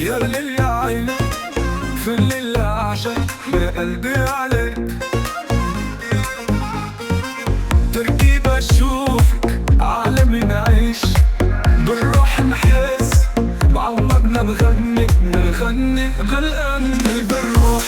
يا ليل يا عين في الليل أعشق قلبي عليك. تركيبة أشوفك عالمي نعيش بالروح نحس بعمرنا بغني بنغني غلقان. بالروح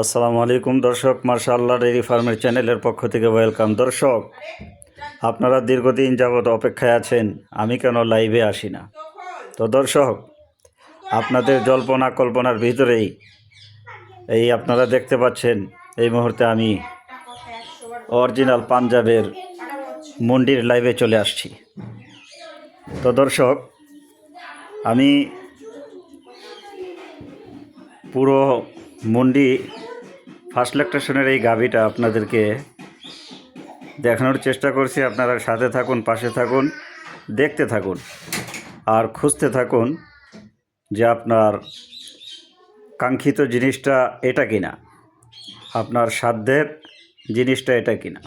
আসসালামু আলাইকুম দর্শক মার্শাল্লাহ ডেইরি ফার্মের চ্যানেলের পক্ষ থেকে ওয়েলকাম। দর্শক, আপনারা দীর্ঘদিন যাবৎ অপেক্ষায় আছেন, আমি কেন লাইভে আসি না? তো দর্শক, আপনাদের জল্পনা কল্পনার ভিতরেই এই আপনারা দেখতে পাচ্ছেন, এই মুহূর্তে আমি অরিজিনাল পাঞ্জাবের মন্ডির লাইভে চলে আসছি। তো দর্শক, আমি পুরো মন্ডি ফার্স্ট ল্যাকটেশনের এই গাভিটা আপনাদেরকে দেখানোর চেষ্টা করছি। আপনারা সাথে থাকুন, পাশে থাকুন, দেখতে থাকুন আর খুঁজতে থাকুন যে আপনার কাঙ্ক্ষিত জিনিসটা এটা কিনা, আপনার সাধ্যের জিনিসটা এটা কিনা।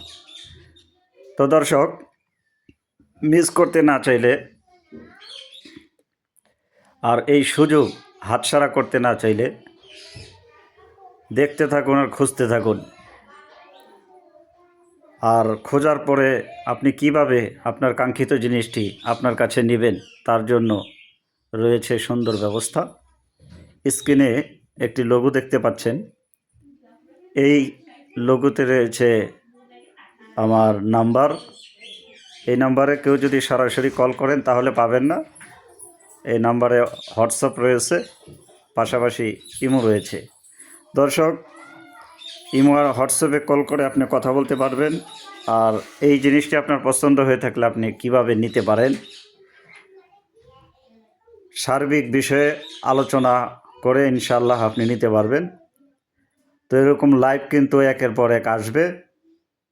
তো দর্শক মিস করতে না চাইলে আর এই সুযোগ হাতছাড়া করতে না চাইলে দেখতে থাকুন আর খুঁজতে থাকুন। আর খোঁজার পরে আপনি কীভাবে আপনার কাঙ্ক্ষিত জিনিসটি আপনার কাছে নেবেন, তার জন্য রয়েছে সুন্দর ব্যবস্থা। স্ক্রিনে একটি লঘু দেখতে পাচ্ছেন। এই লঘুতে রয়েছে আমার নাম্বার। এই নাম্বারে কেউ যদি সরাসরি কল করেন, তাহলে পাবেন না। এই নাম্বারে হোয়াটসঅ্যাপ রয়েছে, পাশাপাশি ইমো রয়েছে। দর্শক ইমো আর হোয়াটসঅ্যাপে কল করে আপনি কথা বলতে পারবেন। আর এই জিনিসটি আপনার পছন্দ হয়ে থাকলে আপনি কীভাবে নিতে পারেন, সার্বিক বিষয়ে আলোচনা করে ইনশাল্লাহ আপনি নিতে পারবেন। তো এরকম লাইভ কিন্তু একের পর এক আসবে।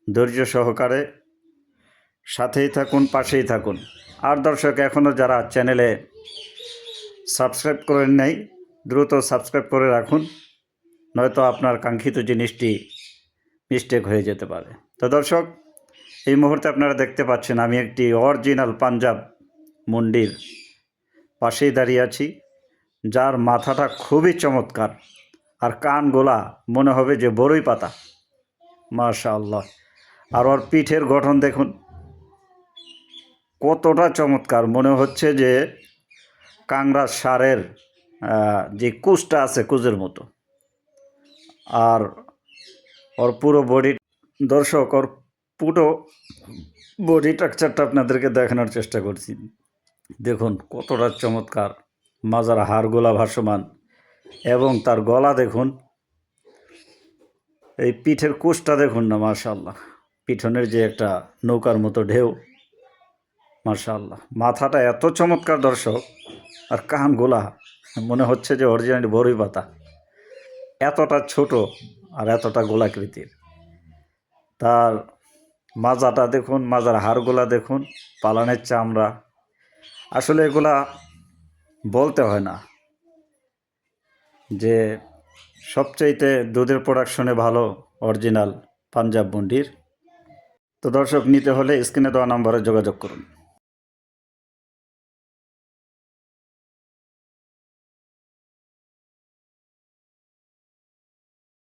ধৈর্য সহকারে সাথেই থাকুন, পাশেই থাকুন। আর দর্শক এখনও যারা চ্যানেলে সাবস্ক্রাইব করেন নাই, দ্রুত সাবস্ক্রাইব করে রাখুন। নয়তো আপনার কাঙ্ক্ষিত জিনিসটি মিস্টেক হয়ে যেতে পারে। তো দর্শক, এই মুহূর্তে আপনারা দেখতে পাচ্ছেন আমি একটি অরিজিনাল পাঞ্জাব মন্ডির পাশেই দাঁড়িয়ে আছি, যার মাথাটা খুবই চমৎকার আর কানগোলা মনে হবে যে বড়ই পাতা। মাশা আল্লাহ আর ওর পিঠের গঠন দেখুন, কতটা চমৎকার। মনে হচ্ছে যে কাংড়া সারের যে কুচটা আছে কুচের মতো। আর ওর পুরো বডি দর্শক, ওর পুরো বডি স্ট্রাকচারটা আপনাদেরকে দেখানোর চেষ্টা করছি। দেখুন, কতটা চমৎকার, মাজার হাড়গোলা ভাসমান, এবং তার গলা দেখুন, এই পিঠের কোষটা দেখুন না মার্শাল্লাহ পিঠনের যে একটা নৌকার মতো ঢেউ মার্শাল্লাহ মাথাটা এত চমৎকার দর্শক, আর কান গোলা, মনে হচ্ছে যে অরিজিনাল বড়ই পাতা। এতটা ছোট আর এতটা গোলাকৃতির। তার মাজাটা দেখুন, মাজার হাড়গুলা দেখুন, পালানের চামড়া। আসলে এগুলা বলতে হয় না যে সবচাইতে দুধের প্রোডাকশনে ভালো অরিজিনাল পাঞ্জাব মন্ডির তো দর্শক, নিতে হলে স্ক্রিনে দেওয়া নম্বরে যোগাযোগ করুন।